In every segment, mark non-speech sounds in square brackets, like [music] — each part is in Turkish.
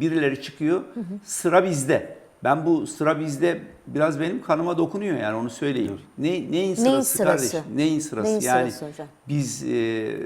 birileri çıkıyor. Sıra bizde. Ben bu sıra bizde biraz benim kanıma dokunuyor yani onu söyleyeyim. Ne, neyin sırası, sırası? kardeşim? Neyin sırası? Neyin yani sırası hocam? biz e,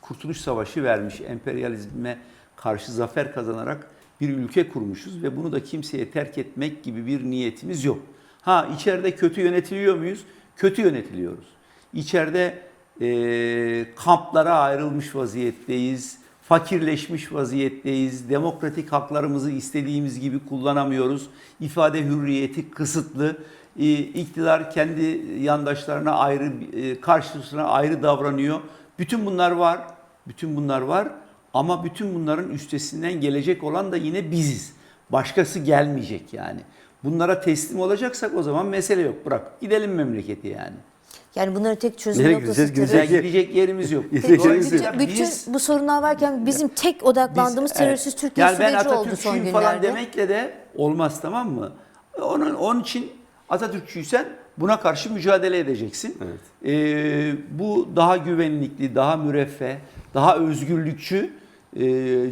Kurtuluş Savaşı vermiş emperyalizme karşı zafer kazanarak bir ülke kurmuşuz ve bunu da kimseye terk etmek gibi bir niyetimiz yok. Ha içeride kötü yönetiliyor muyuz? Kötü yönetiliyoruz. İçeride e, kamplara ayrılmış vaziyetteyiz, fakirleşmiş vaziyetteyiz, demokratik haklarımızı istediğimiz gibi kullanamıyoruz, ifade hürriyeti kısıtlı, e, iktidar kendi yandaşlarına ayrı, e, karşısına ayrı davranıyor. Bütün bunlar var, bütün bunlar var ama bütün bunların üstesinden gelecek olan da yine biziz. Başkası gelmeyecek yani. Bunlara teslim olacaksak o zaman mesele yok. Bırak gidelim memleketi yani. Yani bunların tek çözüm Nereye noktası gideceğiz? terör. Güzel gidecek yerimiz yok. Gidecek Bütün, yerimiz bütün, yok. bütün Biz- bu sorunlar varken bizim tek odaklandığımız Biz- terörsüz evet. Türkiye yani ben süreci oldu son Atatürkçüyüm günlerde. falan demekle de olmaz tamam mı? Onun onun için Atatürkçüysen buna karşı mücadele edeceksin. Evet. Ee, bu daha güvenlikli, daha müreffeh, daha özgürlükçü e,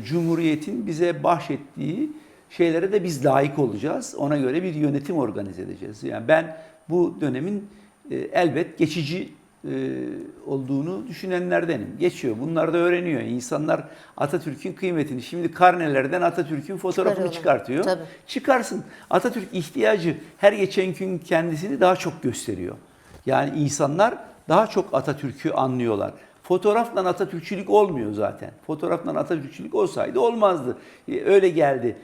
Cumhuriyet'in bize bahşettiği şeylere de biz layık olacağız. Ona göre bir yönetim organize edeceğiz. Yani ben bu dönemin e, elbet geçici e, olduğunu düşünenlerdenim. Geçiyor. Bunlar da öğreniyor. İnsanlar Atatürk'ün kıymetini. Şimdi karnelerden Atatürk'ün fotoğrafını çıkartıyor. Tabii. Çıkarsın. Atatürk ihtiyacı her geçen gün kendisini daha çok gösteriyor. Yani insanlar daha çok Atatürk'ü anlıyorlar. Fotoğrafla Atatürkçülük olmuyor zaten. Fotoğrafla Atatürkçülük olsaydı olmazdı. E, Öyle geldi.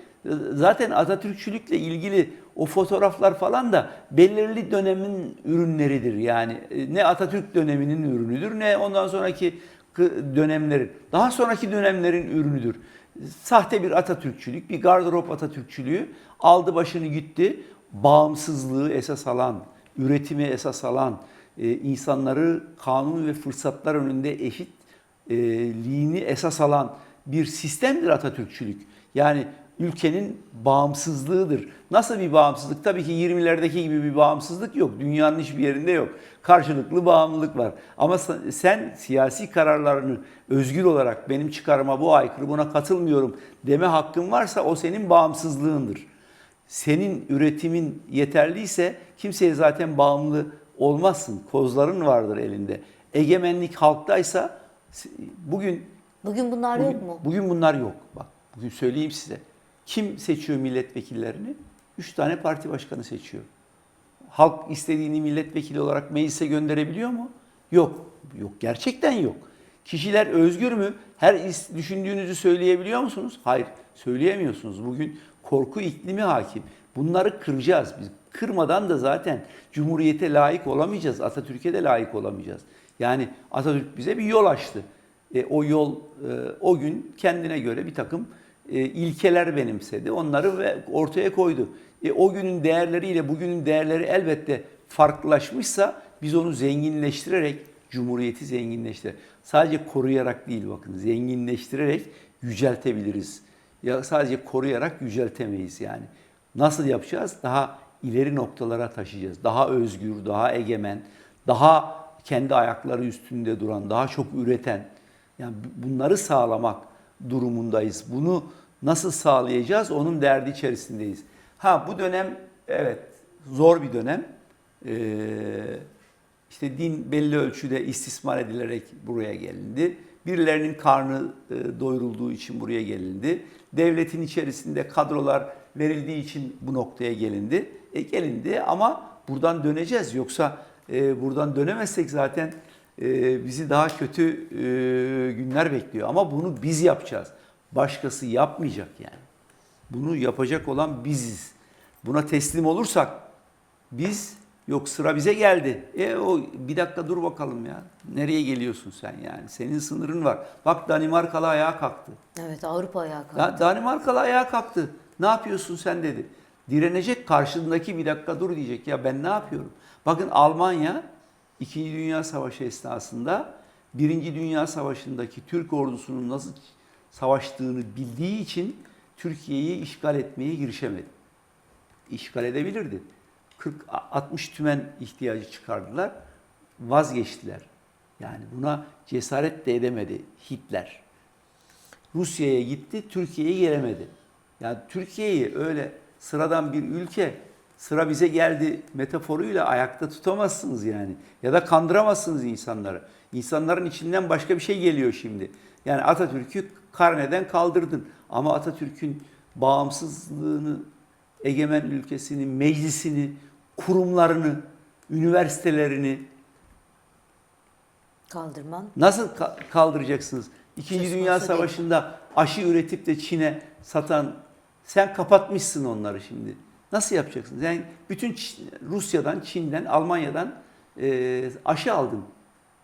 Zaten Atatürkçülükle ilgili o fotoğraflar falan da belirli dönemin ürünleridir. Yani e, ne Atatürk döneminin ürünüdür ne ondan sonraki dönemlerin, daha sonraki dönemlerin ürünüdür. Sahte bir Atatürkçülük, bir gardırop Atatürkçülüğü aldı başını gitti. Bağımsızlığı esas alan, üretimi esas alan, e, insanları kanun ve fırsatlar önünde eşitliğini esas alan bir sistemdir Atatürkçülük. Yani ülkenin bağımsızlığıdır. Nasıl bir bağımsızlık? Tabii ki 20'lerdeki gibi bir bağımsızlık yok. Dünyanın hiçbir yerinde yok. Karşılıklı bağımlılık var. Ama sen- siyasi kararlarını özgür olarak benim çıkarıma bu aykırı buna katılmıyorum deme hakkın varsa o senin bağımsızlığındır. Senin üretimin yeterliyse kimseye zaten bağımlı olmazsın. Kozların vardır elinde. Egemenlik halktaysa bugün Bugün bunlar Bugün, yok mu? Bugün bunlar yok. Bak bugün söyleyeyim size. Kim seçiyor milletvekillerini? Üç tane parti başkanı seçiyor. Halk istediğini milletvekili olarak meclise gönderebiliyor mu? Yok. Yok. Gerçekten yok. Kişiler özgür mü? Her düşündüğünüzü söyleyebiliyor musunuz? Hayır. Söyleyemiyorsunuz. Bugün korku iklimi hakim. Bunları kıracağız biz. Kırmadan da zaten Cumhuriyete layık olamayacağız. Atatürk'e de layık olamayacağız. Yani Atatürk bize bir yol açtı. E, o yol e, o gün kendine göre bir takım e, ilkeler benimsedi. Onları ve ortaya koydu. E, o günün değerleriyle bugünün değerleri elbette farklılaşmışsa biz onu zenginleştirerek Cumhuriyeti zenginleştirerek sadece koruyarak değil bakın zenginleştirerek yüceltebiliriz. Ya sadece koruyarak yüceltemeyiz yani. Nasıl yapacağız? Daha ileri noktalara taşıyacağız. Daha özgür, daha egemen, daha kendi ayakları üstünde duran, daha çok üreten. Yani bunları sağlamak durumundayız. Bunu nasıl sağlayacağız? Onun derdi içerisindeyiz. Ha bu dönem evet zor bir dönem. Ee, işte din belli ölçüde istismar edilerek buraya gelindi. Birilerinin karnı e, doyurulduğu için buraya gelindi. Devletin içerisinde kadrolar verildiği için bu noktaya gelindi. E gelindi ama buradan döneceğiz. Yoksa e, buradan dönemezsek zaten bizi daha kötü e, günler bekliyor. Ama bunu biz yapacağız. Başkası yapmayacak yani. Bunu yapacak olan biziz. Buna teslim olursak biz yok sıra bize geldi. E o bir dakika dur bakalım ya. Nereye geliyorsun sen yani? Senin sınırın var. Bak Danimarkalı ayağa kalktı. Evet Avrupa ayağa kalktı. Ya Danimarkalı ayağa kalktı. Ne yapıyorsun sen dedi. Direnecek karşındaki bir dakika dur diyecek. Ya ben ne yapıyorum? Bakın Almanya 2. Dünya Savaşı esnasında 1. Dünya Savaşı'ndaki Türk ordusunun nasıl savaştığını bildiği için Türkiye'yi işgal etmeye girişemedi. İşgal edebilirdi. 40-60 tümen ihtiyacı çıkardılar. Vazgeçtiler. Yani buna cesaret de edemedi Hitler. Rusya'ya gitti, Türkiye'ye gelemedi. Yani Türkiye'yi öyle sıradan bir ülke sıra bize geldi metaforuyla ayakta tutamazsınız yani. Ya da kandıramazsınız insanları. İnsanların içinden başka bir şey geliyor şimdi. Yani Atatürk'ü karneden kaldırdın. Ama Atatürk'ün bağımsızlığını, egemen ülkesini, meclisini, kurumlarını, üniversitelerini Kaldırman. nasıl ka- kaldıracaksınız? İkinci Söz Dünya. Savaşı'nda aşı üretip de Çin'e satan sen kapatmışsın onları şimdi. Nasıl yapacaksınız? Yani bütün Rusya'dan, Çin'den, Almanya'dan e, aşı aldın.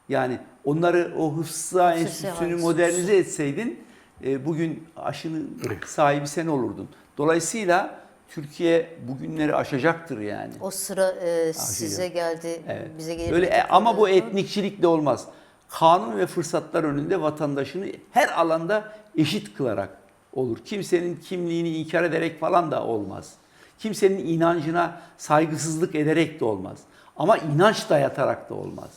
Yani onları o Hıfzı Enstitüsü'nü modernize etseydin e, bugün aşının sahibi sen olurdun. Dolayısıyla Türkiye bugünleri aşacaktır yani. O sıra e, size geldi, Evet. bize gelir. Böyle e, ama bu etnikçilik de olmaz. Kanun ve fırsatlar önünde vatandaşını her alanda eşit kılarak olur. Kimsenin kimliğini inkar ederek falan da olmaz. Kimsenin inancına saygısızlık ederek de olmaz. Ama inanç dayatarak da olmaz.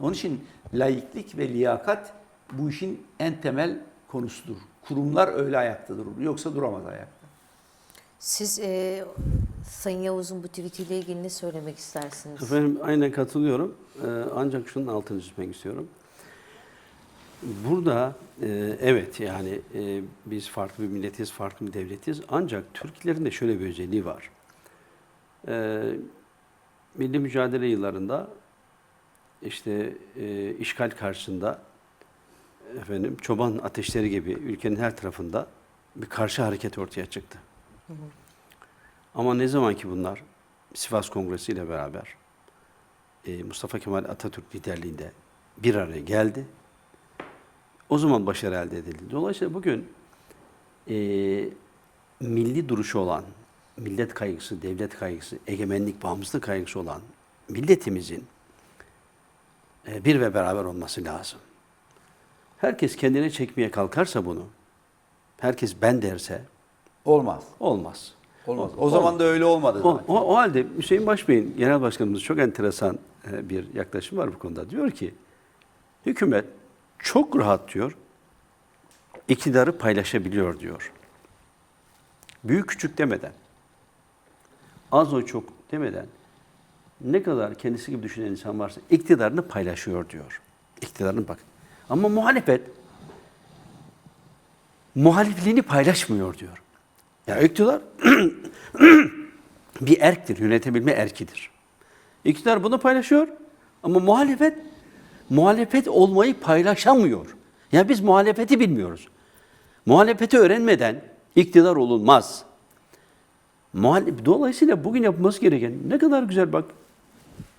Onun için laiklik ve liyakat bu işin en temel konusudur. Kurumlar öyle ayakta durur. Yoksa duramaz ayakta. Siz e, Sayın Yavuz'un bu tweetiyle ilgili ne söylemek istersiniz? Efendim aynen katılıyorum. Ee, ancak şunun altını çizmek istiyorum. Burada e, evet yani e, biz farklı bir milletiz, farklı bir devletiz. Ancak Türklerin de şöyle bir özelliği var. E, milli mücadele yıllarında işte e, işgal karşısında efendim çoban ateşleri gibi ülkenin her tarafında bir karşı hareket ortaya çıktı. Ama ne zaman ki bunlar Sivas Kongresi ile beraber e, Mustafa Kemal Atatürk liderliğinde bir araya geldi. O zaman başarı elde edildi. Dolayısıyla bugün e, milli duruşu olan, millet kaygısı, devlet kaygısı, egemenlik, bağımsızlık kaygısı olan milletimizin e, bir ve beraber olması lazım. Herkes kendine çekmeye kalkarsa bunu, herkes ben derse Olmaz. olmaz. Olmaz. O zaman da öyle olmadı O, zaten. o, o halde Hüseyin Başbey'in, genel başkanımız çok enteresan e, bir yaklaşım var bu konuda. Diyor ki, hükümet çok rahat diyor, iktidarı paylaşabiliyor diyor. Büyük küçük demeden, az o çok demeden, ne kadar kendisi gibi düşünen insan varsa iktidarını paylaşıyor diyor. İktidarını bak. Ama muhalefet muhalifliğini paylaşmıyor diyor. Ya iktidar [clears throat] bir erktir, yönetebilme erkidir. İktidar bunu paylaşıyor ama muhalefet muhalefet olmayı paylaşamıyor. Ya biz muhalefeti bilmiyoruz. Muhalefeti öğrenmeden iktidar olunmaz. Dolayısıyla bugün yapılması gereken ne kadar güzel bak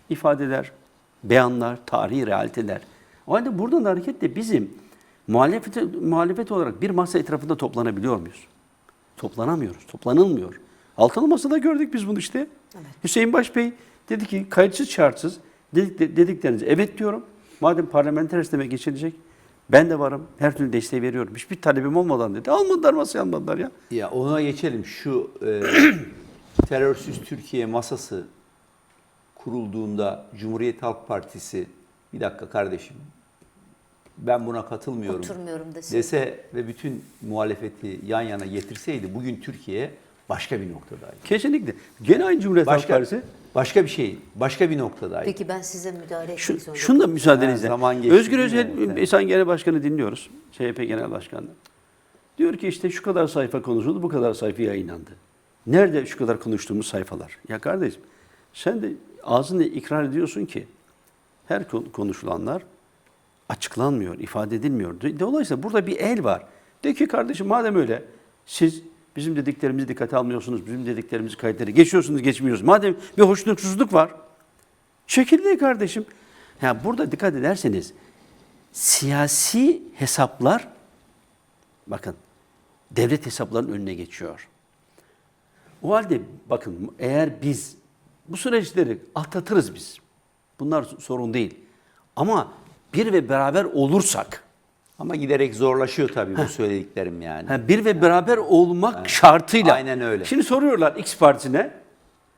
ifadeler, beyanlar, tarihi realiteler. O halde buradan da hareketle bizim muhalefet, muhalefet olarak bir masa etrafında toplanabiliyor muyuz? Toplanamıyoruz, toplanılmıyor. Altılı Masa'da gördük biz bunu işte. Hüseyin Başbey dedi ki kayıtsız şartsız dedik, dedikleriniz evet diyorum. Madem parlamenter sisteme geçilecek ben de varım. Her türlü desteği veriyorum. Hiçbir talebim olmadan dedi. Almadılar masaya almadılar ya. Ya ona geçelim. Şu e, [clears throat] terörsüz Türkiye masası kurulduğunda Cumhuriyet Halk Partisi bir dakika kardeşim ben buna katılmıyorum Oturmuyorum desin. dese ve bütün muhalefeti yan yana getirseydi bugün Türkiye başka bir noktadaydı. Kesinlikle. Gene aynı Cumhuriyet Halk Başka, Partisi. Başka bir şey, başka bir noktadaydı. Peki ben size müdahale etmek Şu, zorunda. şunu da müsaadenizle. Ha, zaman geçti, Özgür Özel. İnsan Genel Başkanı dinliyoruz. CHP Genel Başkanı. Diyor ki işte şu kadar sayfa konuşuldu, bu kadar sayfa yayınlandı. Nerede şu kadar konuştuğumuz sayfalar? Ya kardeşim sen de ağzınla ikrar ediyorsun ki her kon- konuşulanlar açıklanmıyor, ifade edilmiyor. Do- Dolayısıyla burada bir el var. De ki kardeşim madem öyle siz bizim dediklerimizi dikkate almıyorsunuz, bizim dediklerimizi kayıtları geçiyorsunuz, geçmiyorsunuz. Madem bir hoşnutsuzluk var, Şekilli kardeşim. Ya burada dikkat ederseniz siyasi hesaplar bakın devlet hesaplarının önüne geçiyor. O halde bakın eğer biz bu süreçleri atlatırız biz. Bunlar sorun değil. Ama bir ve beraber olursak, Ama giderek zorlaşıyor tabii bu söylediklerim yani. ha, bir ve beraber olmak şartıyla. Aynen öyle. Şimdi soruyorlar X partisine.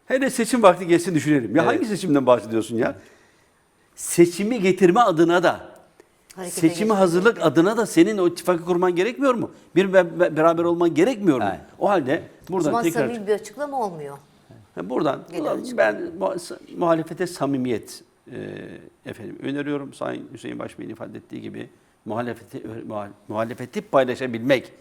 Hele seçim vakti gelsin düşünelim. Ya Evet. hangi seçimden bahsediyorsun ya? Seçimi getirme adına da Harekete seçime geçmek hazırlık adına da senin o ittifakı kurman gerekmiyor mu? Bir be- beraber olman gerekmiyor mu? Aynen. O halde O buradan zaman tekrar samimi bir açıklama olmuyor. Ha, Buradan Genel ben mu- muhalefete samimiyet e, efendim öneriyorum. Sayın Hüseyin Başbey'in ifade ettiği gibi muhalefeti muhalefeti paylaşabilmek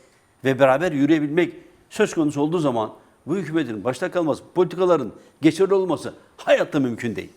ve beraber yürüyebilmek söz konusu olduğu zaman bu hükümetin başta kalması, politikaların geçerli olması hayatta mümkün değil.